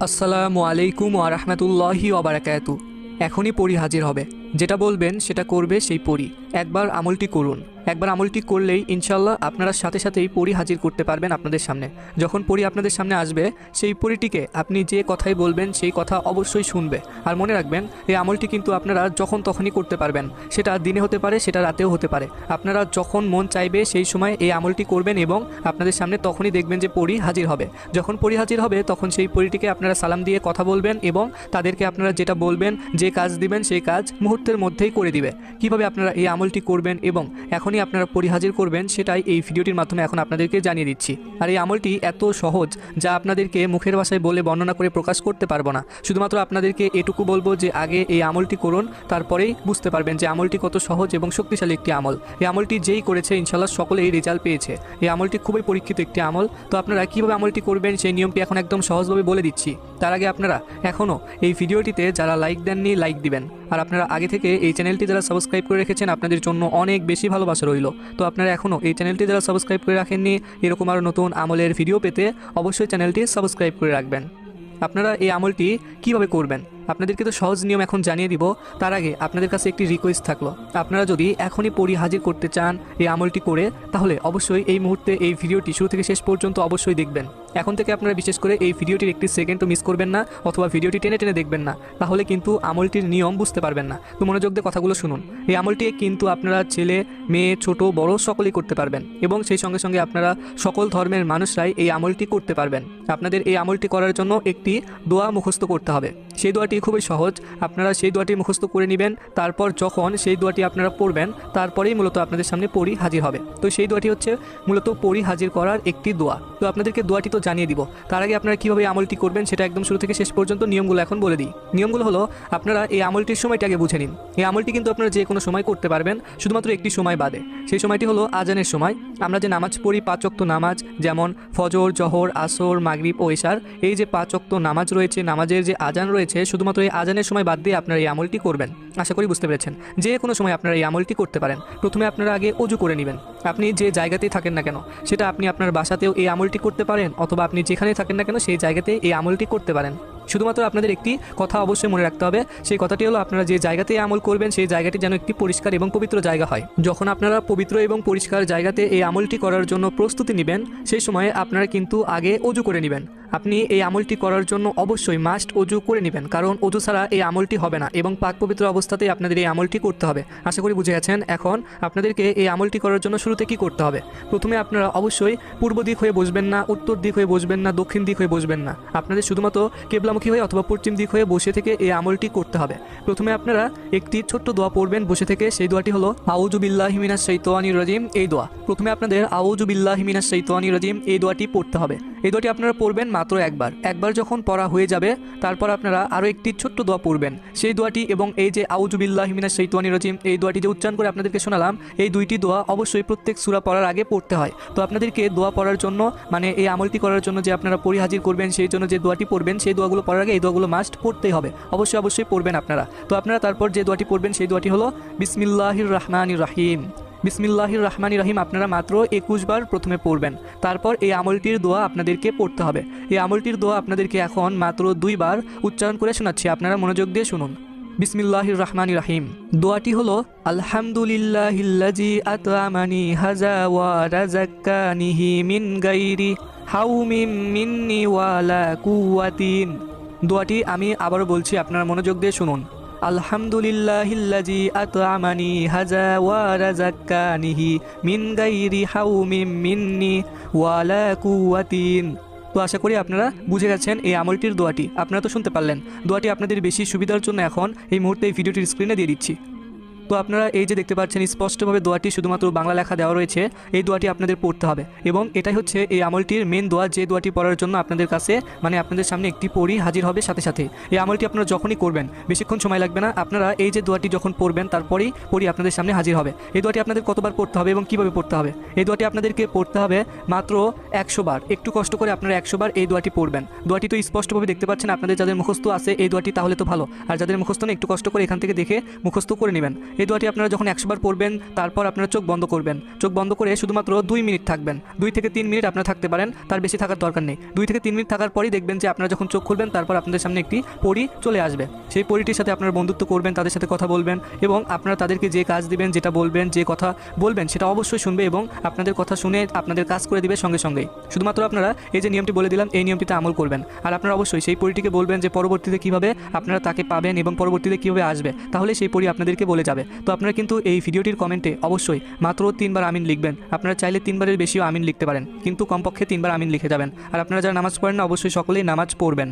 আসসালামু আলাইকুম আরহামতুল্লাহি ওবারাকাতু এখনই পরি হাজির হবে। যেটা বলবেন, সেটা করবে সেই পরি। একবার আমলটি করুন। একবার আমলটি করলেই ইনশাল্লাহ আপনারা সাথে সাথেই পরি হাজির করতে পারবেন আপনাদের সামনে। যখন পরি আপনাদের সামনে আসবে, সেই পরিটিকে আপনি যে কথাই বলবেন, সেই কথা অবশ্যই শুনবে। আর মনে রাখবেন, এই আমলটি কিন্তু আপনারা যখন তখনই করতে পারবেন। সেটা দিনে হতে পারে, সেটা রাতেও হতে পারে। আপনারা যখন মন চাইবে, সেই সময় এই আমলটি করবেন এবং আপনাদের সামনে তখনই দেখবেন যে পরি হাজির হবে। যখন পরি হাজির হবে, তখন সেই পরিটিকে আপনারা সালাম দিয়ে কথা বলবেন এবং তাদেরকে আপনারা যেটা বলবেন, যে কাজ দিবেন, সেই কাজ মুহূর্তের মধ্যেই করে দিবে। কীভাবে আপনারা এই আমলটি করবেন এবং এখনই আপনারা পরিহাজির করবেন, সেটাই এই ভিডিওটির মাধ্যমে এখন আপনাদেরকে জানিয়ে দিচ্ছি। আর এই আমলটি এত সহজ, যা আপনাদেরকে মুখের ভাষায় বলে বর্ণনা করে প্রকাশ করতে পারব না। শুধুমাত্র আপনাদেরকে এটুকু বলব যে, আগে এই আমলটি করুন, তারপরেই বুঝতে পারবেন যে, আমলটি কত সহজ এবং শক্তিশালী একটি আমল। এই আমলটি যেই করেছে ইনশাল্লাহ সকলেই রেজাল্ট পেয়েছে। এই আমলটি খুবই পরীক্ষিত একটি আমল। তো আপনারা কীভাবে আমলটি করবেন, সেই নিয়মটি এখন একদম সহজভাবে বলে দিচ্ছি। তার আগে আপনারা এখনও এই ভিডিওটিতে যারা লাইক দেননি, লাইক দিবেন। আর আপনারা আগে থেকে এই চ্যানেলটি যারা সাবস্ক্রাইব করে রেখেছেন, আপনাদের জন্য অনেক বেশি ভালোবাসা রইল। তো আপনারা এখনও এই চ্যানেলটি যারা সাবস্ক্রাইব করে রাখেননি, এরকম আরও নতুন আমলের ভিডিও পেতে অবশ্যই চ্যানেলটি সাবস্ক্রাইব করে রাখবেন। আপনারা এই আমলটি কীভাবে করবেন? আপনাদেরকে তো সহজ নিয়ম এখন জানিয়ে দিব। তার আগে আপনাদের কাছে একটি রিকোয়েস্ট থাকল। আপনারা যদি এখনই পরি হাজির করতে চান এই আমলটি করে, তাহলে অবশ্যই এই মুহূর্তে এই ভিডিওটি শুরু থেকে শেষ পর্যন্ত অবশ্যই দেখবেন। এখন থেকে আপনারা বিশেষ করে এই ভিডিওটির একটি সেকেন্ডও মিস করবেন না, অথবা ভিডিওটি টেনে টেনে দেখবেন না। তাহলে কিন্তু আমলটির নিয়ম বুঝতে পারবেন না। তো মনোযোগ দিয়ে কথাগুলো শুনুন। এই আমলটি কিন্তু আপনারা ছেলে, মেয়ে, ছোট, বড় সকলেই করতে পারবেন এবং সেই সঙ্গে সঙ্গে আপনারা সকল ধর্মের মানুষরাই এই আমলটি করতে পারবেন। আপনাদের এই আমলটি করার জন্য একটি দোয়া মুখস্থ করতে হবে। সেই দোয়াটি খুবই সহজ। আপনারা সেই দোয়াটি মুখস্থ করে নেবেন। তারপর যখন সেই দোয়াটি আপনারা পড়বেন, তারপরেই মূলত আপনাদের সামনে পড়ি হাজির হবে। তো সেই দোয়াটি হচ্ছে মূলত পড়ি হাজির করার একটি দোয়া। তো আপনাদেরকে দোয়াটি তো জানিয়ে দিব। তার আগে আপনারা কীভাবে আমলটি করবেন সেটা একদম শুরু থেকে শেষ পর্যন্ত নিয়মগুলো এখন বলে দিই। নিয়মগুলো হলো, আপনারা এই আমলটির সময়টা আগে বুঝে নিন। এই আমলটি কিন্তু আপনারা যে কোনো সময় করতে পারবেন, শুধুমাত্র একটি সময় বাদে। সেই সময়টি হলো আজানের সময়। আমরা যে নামাজ পড়ি পাঁচক্ত নামাজ, যেমন ফজর, জহর, আসর, মাগরিব ও এশার, এই যে পাঁচক্ত নামাজ রয়েছে, নামাজের যে আজান রয়েছে শুধুমাত্র এই আজানের সময় বাদ দিয়ে আপনারা এই আমলটি করবেন। আশা করি বুঝতে পেরেছেন। যে কোনো সময় আপনারা এই আমলটি করতে পারেন। প্রথমে আপনারা আগে অজু করে নেবেন। আপনি যে জায়গাতেই থাকেন না কেন, সেটা আপনি আপনার বাসাতেও এই আমলটি করতে পারেন, অথবা আপনি যেখানেই থাকেন না কেন, সেই জায়গাতে এই আমলটি করতে পারেন। শুধুমাত্র আপনাদের একটি কথা অবশ্যই মনে রাখতে হবে, সেই কথাটি হলো আপনারা যে জায়গাতে আমল করবেন, সেই জায়গাটি যেন একটি পরিষ্কার এবং পবিত্র জায়গা হয়। যখন আপনারা পবিত্র এবং পরিষ্কার জায়গাতে এই আমলটি করার জন্য প্রস্তুতি নেবেন, সেই সময়ে আপনারা কিন্তু আগে অজু করে নেবেন। আপনি এই আমলটি করার জন্য অবশ্যই মাস্ট অজু করে নেবেন, কারণ অজু ছাড়া এই আমলটি হবে না এবং পাক পবিত্র অবস্থাতেই আপনাদের এই আমলটি করতে হবে। আশা করি বুঝে গেছেন, এখন আপনাদেরকে এই আমলটি করার জন্য শুরুতে কি করতে হবে? প্রথমে আপনারা অবশ্যই পূর্ব দিক হয়ে বসবেন না, উত্তর দিক হয়ে বসবেন না, দক্ষিণ দিক হয়ে বসবেন না। আপনাদের শুধুমাত্র কেবলামুখী হয়ে অথবা পশ্চিম দিক হয়ে বসে থেকে এই আমলটি করতে হবে। প্রথমে আপনারা একটি ছোট্ট দোয়া পড়বেন, বসে থেকে সেই দোয়াটি হলো আউজুবিল্লাহ হিমিনাস সৈতোয়ানি রাজিম এই দোয়া। প্রথমে আপনাদের আউজুবিল্লাহ হিমিনাস সৈতোয়ানি রাজিম এই দোয়াটি পড়তে হবে। এই দোয়াটি আপনারা পড়বেন মাত্র একবার। একবার যখন পড়া হয়ে যাবে, তারপর আপনারা আরও একটি ছোট্ট দোয়া পড়বেন। সেই দোয়াটি এবং এই যে আউজুবিল্লাহ হিমিনাস সৈতোয়ানি রাজিম, এই দোয়াটি যে উচ্চারণ করে আপনাদেরকে শোনালাম, এই দুইটি দোয়া অবশ্যই প্রত্যেক সূরা পড়ার আগে পড়তে হয়। তো আপনাদেরকে দোয়া পড়ার জন্য মানে এই আমলটি করার জন্য যে আপনারা পরিহাজির করবেন, সেই জন্য যে দোয়াটি পড়বেন, সেই দোয়াগুলো পড়ার আগে এই দোয়াগুলো মাস্ট পড়তেই হবে। অবশ্যই অবশ্যই পড়বেন আপনারা। তো আপনারা তারপর যে দোয়াটি পড়বেন, সেই দোয়াটি হলো, বিসমিল্লাহির রহমানির রাহিম। বিসমিল্লাহির রহমানির রহিম, আপনারা মাত্র একুশ বার প্রথমে পড়বেন। তারপর এই আমলটির দোয়া আপনাদেরকে পড়তে হবে। এই আমলটির দোয়া আপনাদেরকে এখন মাত্র দুইবার উচ্চারণ করে শোনাচ্ছি। আপনারা মনোযোগ দিয়ে শুনুন। বিসমিল্লাহির রহমানির রাহিম। দোয়াটি হলো রাযাক্কানিহি মিন গাইরি দোয়াটি আমি আবারও বলছি, আপনারা মনোযোগ দিয়ে শুনুন। আলহামদুলিল্লাহিল্লাজি আতআমানি হাজা ওয়া রাযাক্কানিহি মিন গাইরি হাউমিম মিন্নি ওয়ালা কুওয়াতিন। তো আশা করি আপনারা বুঝে গেছেন এই আমলটির দোয়াটি। আপনারা তো শুনতে পারলেন। দোয়াটি আপনাদের বেশি সুবিধার জন্য এখন এই মুহূর্তে এই ভিডিওটির স্ক্রিনে দিয়ে দিচ্ছি। তো আপনারা এই যে দেখতে পাচ্ছেন, স্পষ্টভাবে দোয়াটি শুধুমাত্র বাংলা লেখা দেওয়া রয়েছে, এই দোয়াটি আপনাদের পড়তে হবে। এবং এটাই হচ্ছে এই আমলটির মেন দোয়া, যে দোয়াটি পড়ার জন্য আপনাদের কাছে মানে আপনাদের সামনে একটি পড়ি হাজির হবে সাথে সাথে। এই আমলটি আপনারা যখনই করবেন, বেশিক্ষণ সময় লাগবে না, আপনারা এই যে দোয়াটি যখন পড়বেন, তারপরেই পড়ি আপনাদের সামনে হাজির হবে। এই দোয়াটি আপনাদের কতবার পড়তে হবে এবং কীভাবে পড়তে হবে? এই দোয়াটি আপনাদেরকে পড়তে হবে মাত্র একশো বার। একটু কষ্ট করে আপনারা একশো বার এই দোয়াটি পড়বেন। দোয়াটি তো স্পষ্টভাবে দেখতে পাচ্ছেন, আপনাদের যাদের মুখস্থ আছে, এই দোয়াটি তাহলে তো ভালো। আর যাদের মুখস্থ নেই, একটু কষ্ট করে এখান থেকে দেখে মুখস্থ করে নেবেন। এই দোয়াটি আপনারা যখন একশোবার পড়বেন, তারপর আপনারা চোখ বন্ধ করবেন। চোখ বন্ধ করে শুধুমাত্র দুই মিনিট থাকবেন। দুই থেকে তিন মিনিট আপনারা থাকতে পারেন, তার বেশি থাকার দরকার নেই। দুই থেকে তিন মিনিট থাকার পরই দেখবেন যে আপনারা যখন চোখ খুলবেন, তারপর আপনাদের সামনে একটি পরি চলে আসবে। সেই পরিটির সাথে আপনারা বন্ধুত্ব করবেন, তাদের সাথে কথা বলবেন এবং আপনারা তাদেরকে যে কাজ দিবেন, যেটা বলবেন, যে কথা বলবেন, সেটা অবশ্যই শুনবে এবং আপনাদের কথা শুনে আপনাদের কাজ করে দিবে সঙ্গে সঙ্গেই। শুধুমাত্র আপনারা এই যে নিয়মটি বলে দিলাম, এই নিয়মটিতে আমল করবেন। আর আপনারা অবশ্যই সেই পরিটিকে বলবেন যে পরবর্তীতে কীভাবে আপনারা তাকে পাবেন এবং পরবর্তীতে কীভাবে আসবে, তাহলে সেই পরি আপনাদেরকে বলে যাবে তো আপনারা কিন্তু এই ভিডিওটির কমেন্টে অবশ্যই মাত্র তিনবার আমিন লিখবেন। আপনারা চাইলে তিনবারের বেশিও আমিন লিখতে পারেন। কিন্তু কমপক্ষে তিনবার আমিন লিখে যাবেন। আর আপনারা যারা নামাজ পড়েন না, অবশ্যই সকলেই নামাজ পড়বেন।